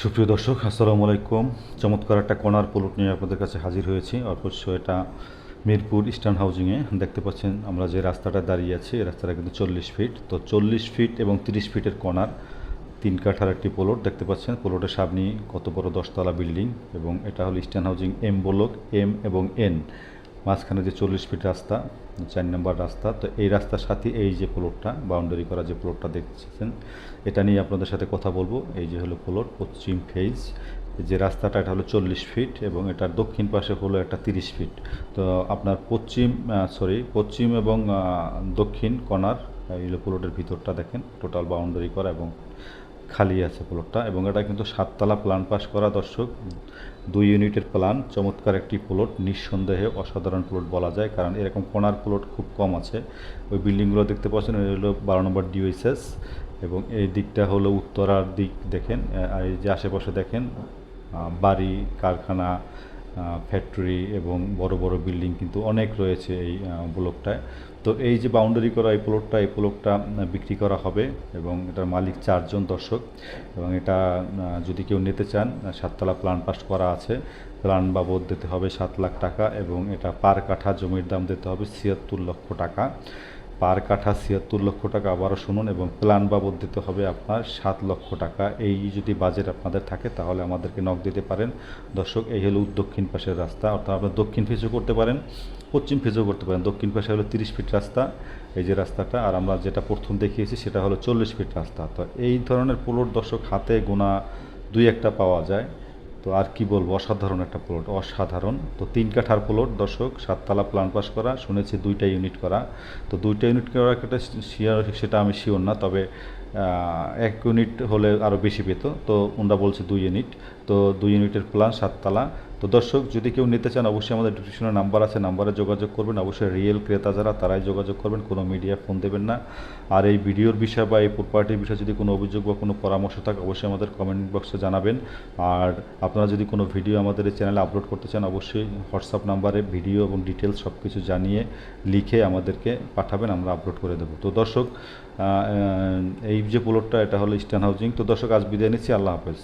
সুপ্রিয় দর্শক, আসসালামু আলাইকুম। চমৎকার একটা কর্নার প্লট নিয়ে আপনাদের কাছে হাজির হয়েছি। অবশ্য এটা মিরপুর ইস্টার্ন হাউজিংয়ে দেখতে পাচ্ছেন আমরা যে রাস্তাটা দাঁড়িয়ে আছি। এই রাস্তাটা কিন্তু চল্লিশ ফিট। তো চল্লিশ ফিট এবং তিরিশ ফিটের কর্নার, তিন কাঠার একটি প্লট দেখতে পাচ্ছেন। প্লটের সামনে কত বড় দশতলা বিল্ডিং এবং এটা হলো eastern housing M block, M এবং এন। মাঝখানে যে চল্লিশ ফিট রাস্তা, চার নম্বর রাস্তা, তো এই রাস্তার সাথে এই যে প্লটটা বাউন্ডারি করা যে প্লটটা দেখছেন, এটা নিয়ে আপনাদের সাথে কথা বলব। এই যে হলো প্লট পশ্চিম ফেজ যে রাস্তাটা, এটা হলো চল্লিশ ফিট এবং এটার দক্ষিণ পাশে হলো একটা তিরিশ ফিট তো আপনার পশ্চিম সরি পশ্চিম এবং দক্ষিণ কর্নার এই প্লটের ভিতরটা দেখেন টোটাল বাউন্ডারি করা এবং খালি আছে প্লটটা এবং এটা কিন্তু সাততলা প্ল্যান পাস করা, দর্শক। দুই ইউনিটের প্ল্যান চমৎকার একটি প্লট নিঃসন্দেহে অসাধারণ প্লট বলা যায়, কারণ এরকম কোনার প্লট খুব কম আছে। ওই বিল্ডিংগুলো দেখতে পাচ্ছেন, ওই হলো বারো নম্বর ডিওএসএস এবং এই দিকটা হলো উত্তরার দিক, দেখেন। আর এই যে আশেপাশে দেখেন বাড়ি, কারখানা ফ্যাক্টরি এবং বড় বড় বিল্ডিং কিন্তু অনেক রয়েছে এই ব্লকটায় তো এই যে বাউন্ডারি করা এই প্লটটা এই প্লটটা বিক্রি করা হবে এবং এটার মালিক চারজন দর্শক এবং এটা যদি কেউ নিতে চান সাততলা প্ল্যান পাস করা আছে। প্ল্যান বাবদ দিতে হবে সাত লাখ টাকা এবং এটা পার কাঠা জমির দাম দিতে হবে ছিয়াত্তর লক্ষ টাকা। পার কাঠা ছিয়াত্তর লক্ষ টাকা আবারও শুনুন এবং প্ল্যান বাবদ দিতে হবে আপনার সাত লক্ষ টাকা। এই যদি বাজেট আপনাদের থাকে, তাহলে আমাদেরকে নক দিতে পারেন। দর্শক, এই হলো দক্ষিণ পাশের রাস্তা, অর্থাৎ আপনার দক্ষিণ ফেজও করতে পারেন, পশ্চিম ফেজও করতে পারেন। দক্ষিণ পাশে হলো তিরিশ ফিট রাস্তা, এই যে রাস্তাটা, আর আমরা যেটা প্রথম দেখিয়েছি সেটা হলো চল্লিশ ফিট রাস্তা। তো এই ধরনের প্লট দর্শক হাতে গোনা দুই একটা পাওয়া যায়। তো আর কি বলব, অসাধারণ একটা প্লট অসাধারণ। তো তিন কাঠার প্লট দর্শক, সাততলা প্ল্যান পাস করা, শুনেছি দুইটা ইউনিট করা। তো দুইটা ইউনিট করা একটা সেটা আমি শিওর না, তবে এক ইউনিট হলে আরও বেশি পেত। তো ওনারা বলছে দুই ইউনিট তো দুই ইউনিটের প্ল্যান সাততলা তো দর্শক যদি কেউ নিতে চান অবশ্যই আমাদের ডিসক্রিপশনে নাম্বার আছে নাম্বারে যোগাযোগ করবেন। অবশ্যই রিয়েল ক্রেতা যারা তারাই যোগাযোগ করবেন কোনো মিডিয়া ফোন দেবেন না। আর এই ভিডিওর বিষয় বা এই প্রপার্টির বিষয়ে যদি কোনো অভিযোগ বা কোনো পরামর্শ থাকে অবশ্যই আমাদের কমেন্ট বক্সে জানাবেন। আর আপনারা যদি কোনো ভিডিও আমাদের এই চ্যানেলে আপলোড করতে চান অবশ্যই হোয়াটসঅ্যাপ নাম্বারে ভিডিও এবং ডিটেলস সব কিছু জানিয়ে লিখে আমাদেরকে পাঠাবেন আমরা আপলোড করে দেবো। তো দর্শক আহ, এই যে প্লটটা এটা হলো ইস্টার্ন হাউজিং তো দর্শক আজ বিদায় নিচ্ছি আল্লাহ হাফেজ।